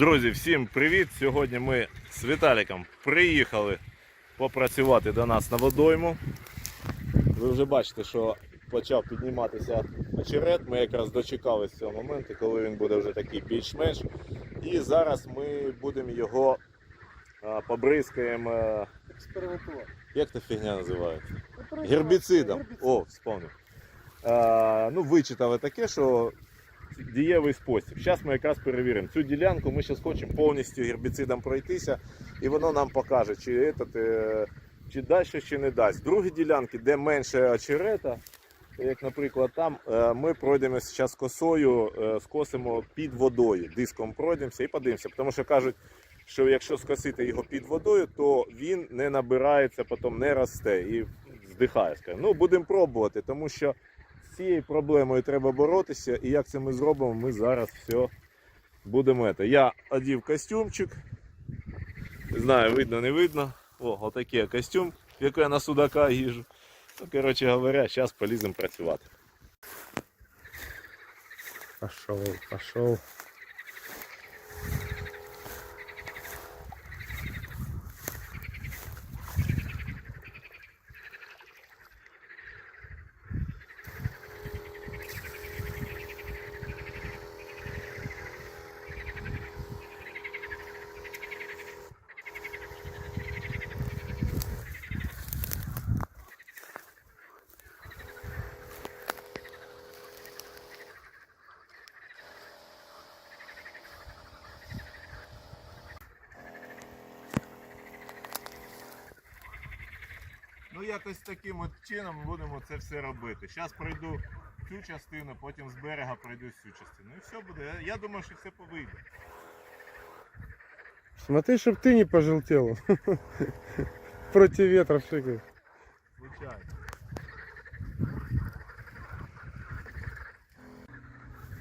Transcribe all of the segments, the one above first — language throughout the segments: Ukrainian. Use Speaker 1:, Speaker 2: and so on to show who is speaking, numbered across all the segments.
Speaker 1: Друзі, всім привіт! Сьогодні ми з Віталіком приїхали попрацювати до нас на водойму. Ви вже бачите, що почав підніматися очерет. Ми якраз дочекалися цього моменту, коли він буде вже такий більш-менш. І зараз ми будемо його а, побризкаємо.
Speaker 2: Експериментувати.
Speaker 1: Як та фігня називається? Гербіцидом. О, вспомнив. А, ну, вичитали таке, що дієвий спосіб. Зараз ми якраз перевіримо цю ділянку. Ми зараз хочемо повністю гербіцидом пройтися, і воно нам покаже, чи, этот, е, чи дасть, чи не дасть. Другі ділянки, де менше очерета, як, наприклад, там е, ми пройдемо зараз косою, е, скосимо під водою, диском пройдемося і подивимося. Тому що кажуть, що якщо скосити його під водою, то він не набирається, потім не росте і здихає. Ну, будемо пробувати, тому що з цією проблемою треба боротися. І як це ми зробимо, ми зараз все будемо. Це. Я одів костюмчик. Не знаю, видно, не видно. О, отакий костюм, в який я на судака їжу. Ну, коротше говоря, зараз поліземо працювати.
Speaker 2: Пошел, пошел.
Speaker 1: Ну, якось таким от чином будемо це все робити. Зараз пройду цю частину, потім з берега пройду цю частину. І все буде. Я- думаю, що все повийде.
Speaker 2: Смотри, чтоб ты не пожелтел. Против ветра пшикай.
Speaker 1: Звичайно.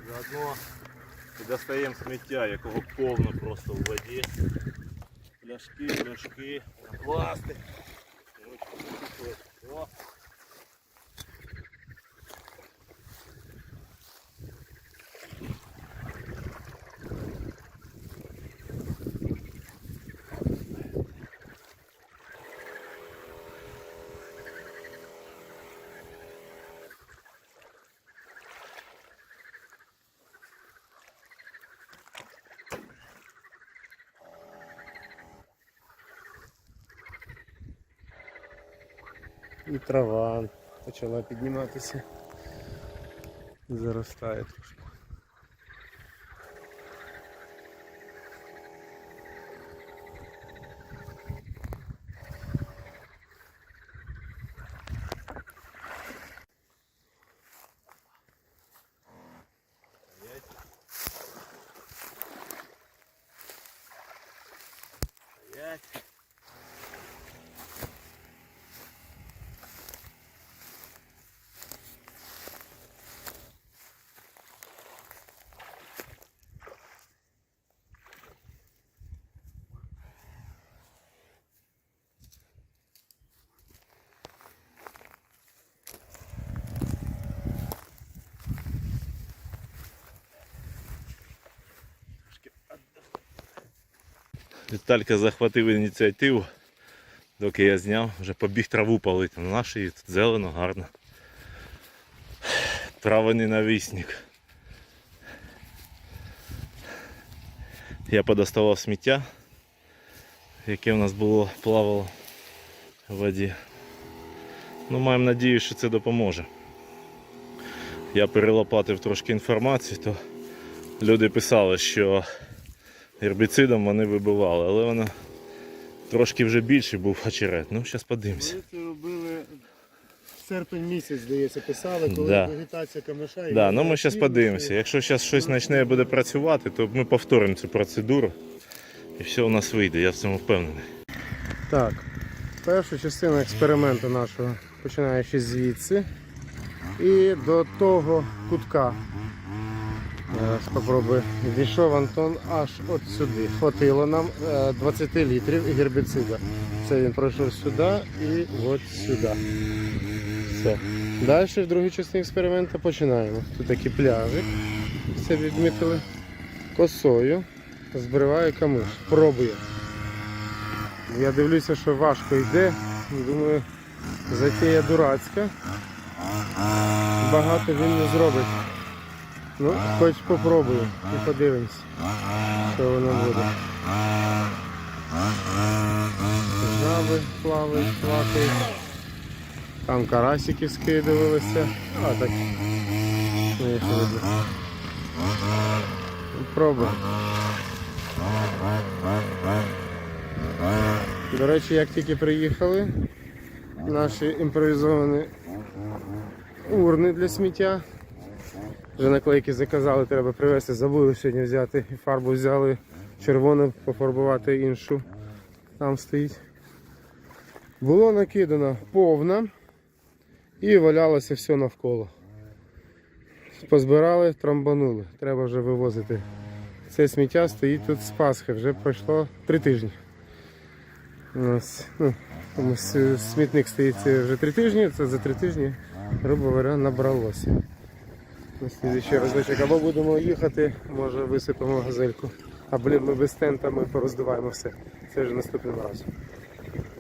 Speaker 1: Заодно достаємо сміття, якого повно просто в воді. Пляшки, пляшки, пластик. О.
Speaker 2: І трава почала підніматися. Заростає трошки.
Speaker 1: Стоять. Віталька захватив ініціативу, доки я зняв, вже побіг траву палити. На нашій тут зелено, гарно. Траваний навісник. Я подоставав сміття, яке в нас було плавало в воді. Ну, маємо надію, що це допоможе. Я перелопатив трошки інформації, то люди писали, що гербіцидом вони вибивали, але воно трошки вже більший був очерет. Ну, зараз подивимося.
Speaker 2: Ми це робили серпень місяць, здається, писали, коли
Speaker 1: Да.
Speaker 2: вегетація камиша. і
Speaker 1: Да, ну ми зараз подивимося. Якщо зараз щось почне буде працювати, то ми повторимо цю процедуру і все у нас вийде, я в цьому впевнений.
Speaker 2: Так, перша частина експерименту нашого, починаючи звідси і до того кутка. Зараз спробую. Дійшов Антон аж от сюди. Хватило нам е, 20 літрів гербіцида. Це він пройшов сюди і от сюди. Все. Далі в другій частині експерименту починаємо. Тут такий пляжик. Все відмітили. Косою. збриває камиш. Пробує. Я дивлюся, що важко йде. Думаю, затія дурацька. Багато він не зробить. Ну, хоч попробую і подивимось, що воно буде. Жаби плавають, плакають. Там карасики скидувалися. А так. Ну, видно. Пробуємо. До речі, як тільки приїхали, наші імпровізовані урни для сміття. Вже наклейки заказали, треба привезти, забули сьогодні взяти. І фарбу взяли червону, пофарбувати іншу. Там стоїть. Було накидано повна і валялося все навколо. Позбирали, трамбанули. Треба вже вивозити. Це сміття стоїть тут з Пасхи, вже пройшло три тижні. Ось, ну, смітник стоїть вже три тижні, це за три тижні, грубо говоря, набралося. На слідчий разочок. Або будемо їхати, може висипемо газельку. А блін, ми без тента ми пороздуваємо все. Це вже наступним разом.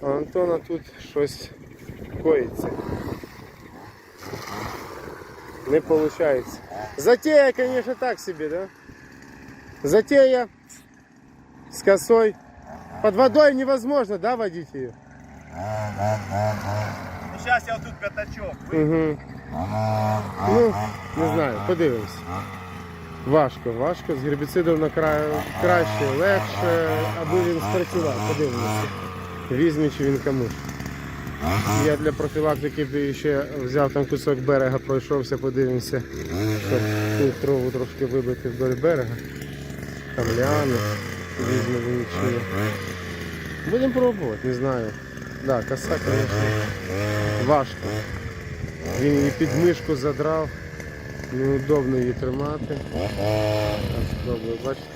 Speaker 2: А Антона тут щось коїться. Не виходить. Затея, конечно, так себе, да? Затея с косой. Под водой невозможно, да, водить ее?
Speaker 1: Зараз я тут п'ятачок.
Speaker 2: Угу. Ну, не знаю, подивимось. Важко, важко. З гербіцидом на краю краще, легше, аби він спрацював, подивимося. Візьме чи він комусь. Я для профілактики ще взяв там кусок берега, пройшовся, подивимося, щоб ту траву трошки вибити вдоль берега. Там ліани, візьме він нічого. Будемо пробувати, не знаю. Да, коса, звісно, важко. Він її під задрав, неудобно її тримати. Спробую, бачите.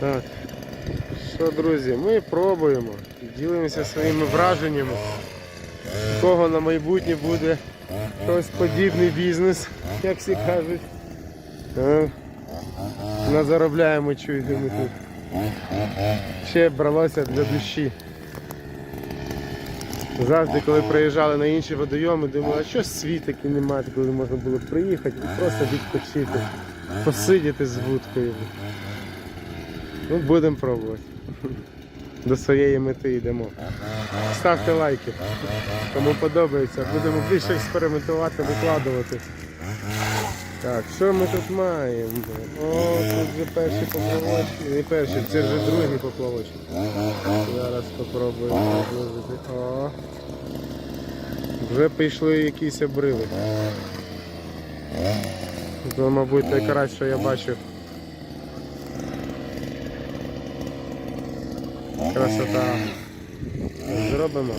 Speaker 2: Так. Що, друзі, ми пробуємо, ділимося своїми враженнями. У кого на майбутнє буде хтось подібний бізнес, як всі кажуть. Назаробляємо чуєте ми тут. Ще бралося для душі. Завжди, коли приїжджали на інші водойоми, думали, а що світ такий немає, коли можна було приїхати і просто відпочити, посидіти з вудкою. Ну, будемо пробувати. До своєї мети йдемо. Ставте лайки. Кому подобається, будемо більше експериментувати, викладувати. Так, що ми тут маємо? О, тут вже перші поплавочки. Не перші, це вже другі поплавочки. Зараз спробуємо розложити. О. Вже пішли якісь обриви. Це, мабуть, той карась, що я бачив. Красота. Зробимо.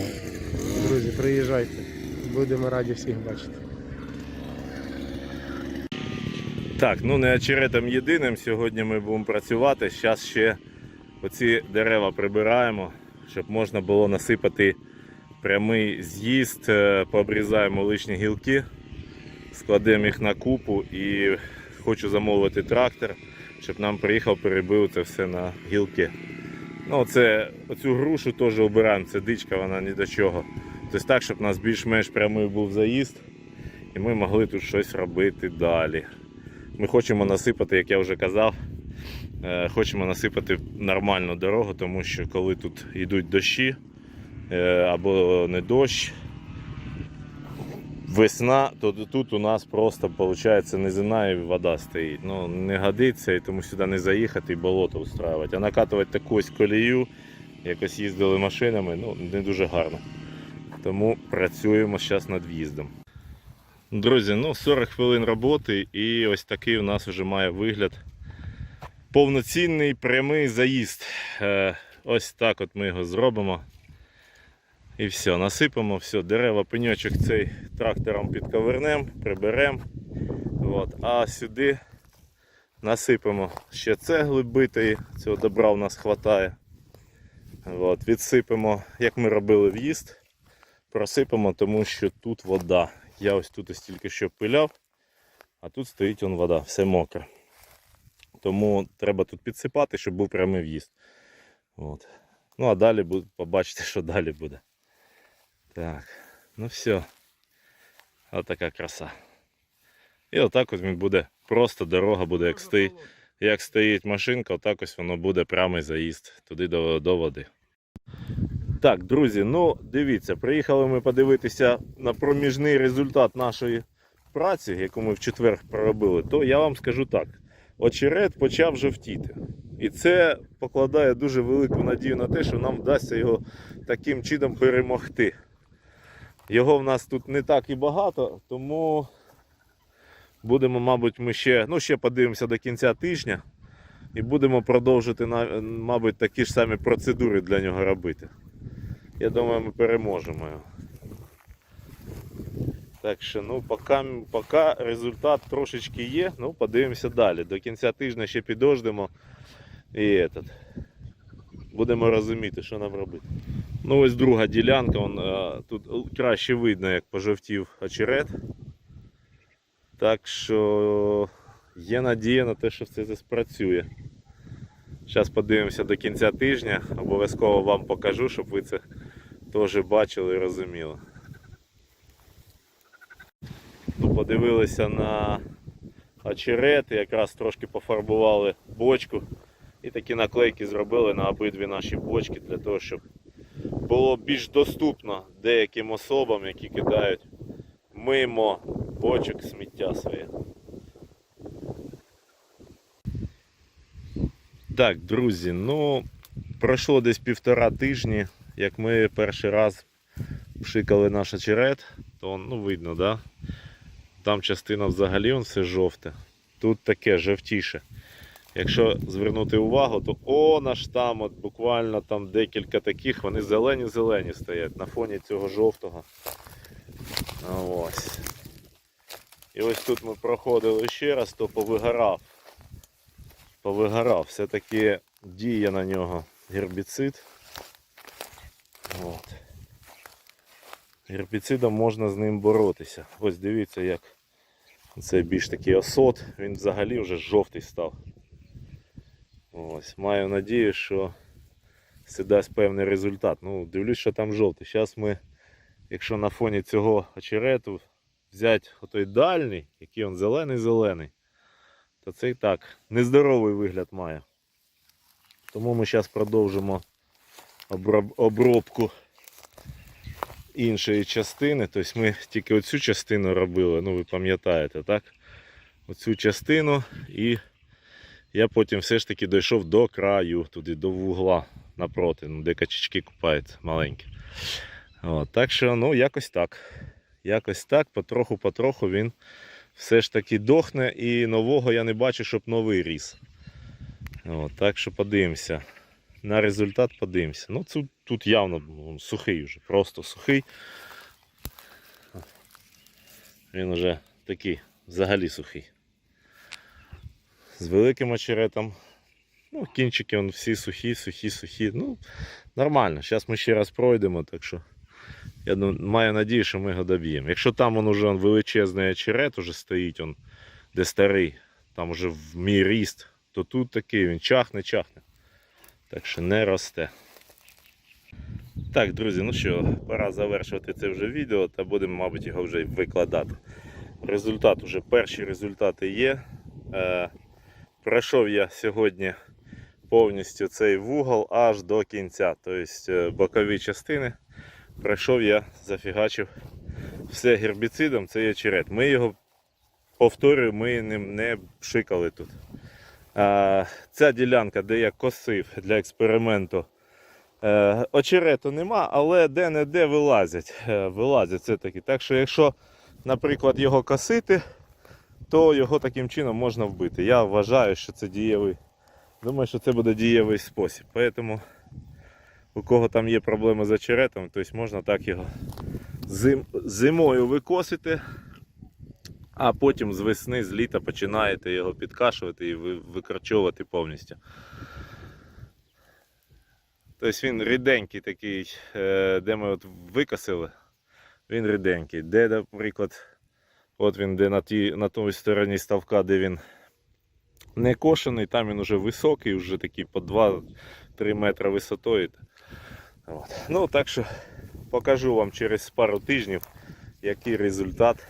Speaker 2: Друзі, приїжджайте. Будемо раді всіх бачити.
Speaker 1: Так, ну не очеретом єдиним. Сьогодні ми будемо працювати. Зараз ще оці дерева прибираємо, щоб можна було насипати прямий з'їзд, Е, пообрізаємо лишні гілки, складемо їх на купу і хочу замовити трактор, щоб нам приїхав, перебив це все на гілки. Ну, це, оцю грушу теж обираємо, це дичка, вона ні до чого. Тобто так, щоб у нас більш-менш прямий був заїзд, і ми могли тут щось робити далі. Ми хочемо насипати, як я вже казав, е, хочемо насипати нормальну дорогу, тому що коли тут йдуть дощі е, або не дощ, весна, то тут у нас просто виходить низина і вода стоїть. Ну, не годиться, і тому сюди не заїхати і болото устраювати. А накатувати таку ось колію, якось їздили машинами, ну не дуже гарно. Тому працюємо зараз над в'їздом. Друзі, ну 40 хвилин роботи і ось такий у нас вже має вигляд. Повноцінний прямий заїзд. Е, Ось так от ми його зробимо. І все, насипемо, все, дерева, пеньочок цей трактором підковернемо, приберемо. А сюди насипемо ще цегли битої, цього добра у нас вистачає. От. Відсипемо, як ми робили в'їзд. просипемо, тому що тут вода. Я ось тут ось тільки що пиляв, а тут стоїть он вода, все мокре. Тому треба тут підсипати, щоб був прямий в'їзд. От. Ну а далі побачите, що далі буде. Так, ну все. Ось така краса. І отак ось він буде. Просто дорога буде, як стоїть, як стоїть машинка, отак ось воно буде прямий заїзд туди до, до води. Так, друзі, ну дивіться, приїхали ми подивитися на проміжний результат нашої праці, яку ми в четвер проробили, то я вам скажу так: очерет почав жовтіти. І це покладає дуже велику надію на те, що нам вдасться його таким чином перемогти. Його в нас тут не так і багато, тому будемо, мабуть, ми ще, ну, ще подивимося до кінця тижня і будемо продовжити, мабуть, такі ж самі процедури для нього робити. Я думаю, ми переможемо. Так що, ну, поки, поки результат трошечки є, ну, подивимося далі. До кінця тижня ще підождемо і этот. Будемо розуміти, що нам робити. Ну, ось друга ділянка, он, е, тут краще видно, як пожовтів очерет. Так що є надія на те, що все спрацює. Зараз подивимося до кінця тижня. Обов'язково вам покажу, щоб ви це теж бачили і розуміли. Ну, подивилися на очерет, якраз трошки пофарбували бочку. І такі наклейки зробили на обидві наші бочки для того, щоб було більш доступно деяким особам, які кидають мимо бочок сміття своє. Так, друзі, ну пройшло десь півтора тижні, як ми перший раз пшикали наш очерет, то ну видно, да? Там частина взагалі он все жовте. Тут таке жовтіше. Якщо звернути увагу, то о, наш там, от буквально там декілька таких, вони зелені-зелені стоять на фоні цього жовтого. Ось. І ось тут ми проходили ще раз, то повигорав. Повигорав. Все-таки діє на нього гербіцид. От. Гербіцидом можна з ним боротися. Ось дивіться, як це більш такий осот, він взагалі вже жовтий став. Ось, маю надію, що це дасть певний результат. Ну, дивлюсь, що там жовтий. Зараз ми, якщо на фоні цього очерету взяти отой дальній, який він зелений-зелений, то це і так нездоровий вигляд має. Тому ми зараз продовжимо обробку іншої частини. Тобто ми тільки оцю частину робили, ну ви пам'ятаєте, так? Оцю частину і я потім все ж таки дійшов до краю, туди до вугла напроти, ну, де качечки купаються маленькі. От, так що, ну, якось так. Якось так, потроху-потроху він все ж таки дохне і нового я не бачу, щоб новий ріс. От, так що подивимося. На результат подивимося. Ну, тут, тут явно ну, сухий вже, просто сухий. Він вже такий взагалі сухий з великим очеретом. Ну, кінчики вон всі сухі, сухі, сухі. Ну, нормально. Зараз ми ще раз пройдемо, так що я маю надію, що ми його доб'ємо. Якщо там он уже он, величезний очерет уже стоїть, он, де старий, там уже в мій ріст, то тут такий він чахне-чахне. Так що не росте. Так, друзі, ну що, пора завершувати це вже відео та будемо, мабуть, його вже викладати. Результат уже перші результати є. Е, Пройшов я сьогодні повністю цей вугол аж до кінця. Тобто бокові частини пройшов я, зафігачив все гербіцидом, це є черед. Ми його, повторюю, ми ним не пшикали тут. Ця ділянка, де я косив для експерименту, е, очерету нема, але де-не-де вилазять. Е, вилазять все-таки. Так що, якщо, наприклад, його косити, то його таким чином можна вбити. Я вважаю, що це дієвий. Думаю, що це буде дієвий спосіб. Тому у кого там є проблеми з очеретом, тобто можна так його зим... зимою викосити, а потім з весни, з літа починаєте його підкашувати і ви- викорчовувати повністю. Тобто він ріденький такий, е, де ми от викосили. він ріденький. Де, наприклад, от він де на, тій, на той стороні ставка, де він не кошений, там він уже високий, вже такий по 2-3 метри висотою. От. Ну, так що покажу вам через пару тижнів, який результат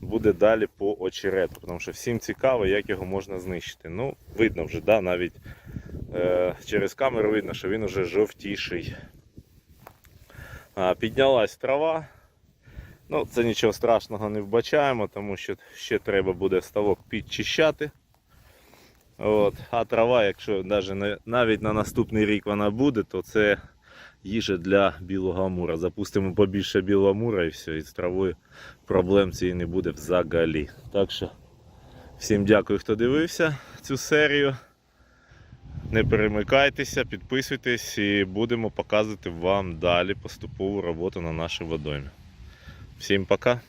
Speaker 1: буде далі по очерету. Тому що всім цікаво, як його можна знищити. Ну, видно вже, да, навіть е, через камеру видно, що він уже жовтіший. А, піднялась трава. Ну, це нічого страшного не вбачаємо, тому що ще треба буде ставок підчищати. От. А трава, якщо навіть, на- навіть на наступний рік вона буде, то це їжа для білого амура. Запустимо побільше білого амура і все, і з травою проблем цієї не буде взагалі. Так що всім дякую, хто дивився цю серію. Не перемикайтеся, підписуйтесь і будемо показувати вам далі поступову роботу на нашій водоймі. Всім пока!